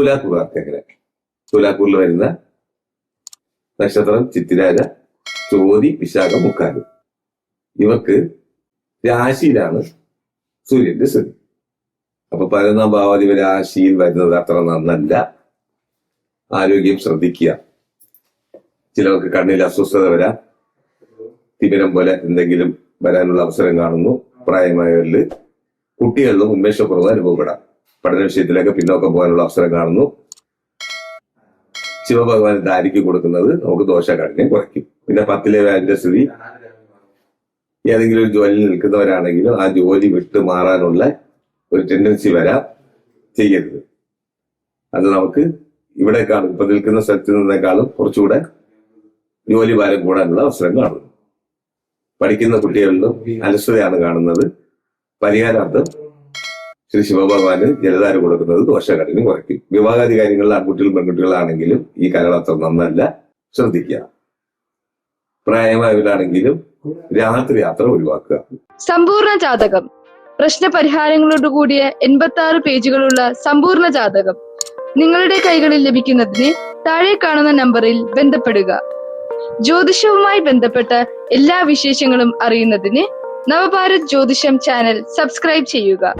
തുലാക്കൂറുകാർക്ക് എങ്ങനെ തുലാക്കൂറിൽ വരുന്ന നക്ഷത്രം ചിത്തിരാജ ചോതി വിശാഖ മുക്കാൽ. ഇവർക്ക് രാശിയിലാണ് സൂര്യന്റെ സ്ഥിതി. അപ്പൊ പതിനൊന്നാം ഭാവാധിപ രാശിയിൽ വരുന്നത് അത്ര നന്നല്ല. ആരോഗ്യം ശ്രദ്ധിക്കുക. ചിലർക്ക് കണ്ണിൽ അസ്വസ്ഥത വരാം. തിമിരം പോലെ എന്തെങ്കിലും വരാനുള്ള അവസരം കാണുന്നു. പ്രായമായവരിൽ കുട്ടികളിലും ഉന്മേഷക്കുറവ് അനുഭവപ്പെടാം. പഠന വിഷയത്തിലൊക്കെ പിന്നോക്കം പോകാനുള്ള അവസരം കാണുന്നു. ശിവഭഗവാൻ ദാരിക്ക് കൊടുക്കുന്നത്? നമുക്ക് ദോഷകാഠിന്യം കുറയ്ക്കും. പിന്നെ പത്തിലെ വ്യാജന്റെ സ്ഥിതി ഏതെങ്കിലും ഒരു ജോലിയിൽ നിൽക്കുന്നവരാണെങ്കിലും ആ ജോലി വിട്ട് മാറാനുള്ള ഒരു ടെൻഡൻസി വരാം. ചെയ്യരുത്. അത് നമുക്ക് ഇവിടെക്കാളും ഇപ്പൊ നിൽക്കുന്ന സ്ഥലത്ത് നിന്നേക്കാളും കുറച്ചുകൂടെ ജോലി ഭാരം കൂടാനുള്ള അവസരം കാണുന്നു. പഠിക്കുന്ന കുട്ടികളിലും അലസതയാണ് കാണുന്നത്. പരിഹാരാർത്ഥം ശ്രീ ശിവഭഗവാന് ജലധാര കൊടുക്കുന്നത് ദോഷഘടന കുറയ്ക്കും. വിവാഹാദി കാര്യങ്ങളിൽ ആൺകുട്ടികളും പെൺകുട്ടികളാണെങ്കിലും ഈ കാലഘട്ടം നന്നല്ല ശ്രദ്ധിക്കുക. പ്രായമായവരാണെങ്കിലും രാത്രി യാത്ര ഒഴിവാക്കുക. സമ്പൂർണ ജാതകം. പ്രശ്ന പരിഹാരങ്ങളോട് കൂടിയ എൺപത്തി ആറ് പേജുകളുള്ള സമ്പൂർണ ജാതകം നിങ്ങളുടെ കൈകളിൽ ലഭിക്കുന്നതിന് താഴെ കാണുന്ന നമ്പറിൽ ബന്ധപ്പെടുക. ജ്യോതിഷവുമായി ബന്ധപ്പെട്ട എല്ലാ വിശേഷങ്ങളും അറിയുന്നതിന് നവഭാരത് ജ്യോതിഷം ചാനൽ സബ്സ്ക്രൈബ് ചെയ്യുക.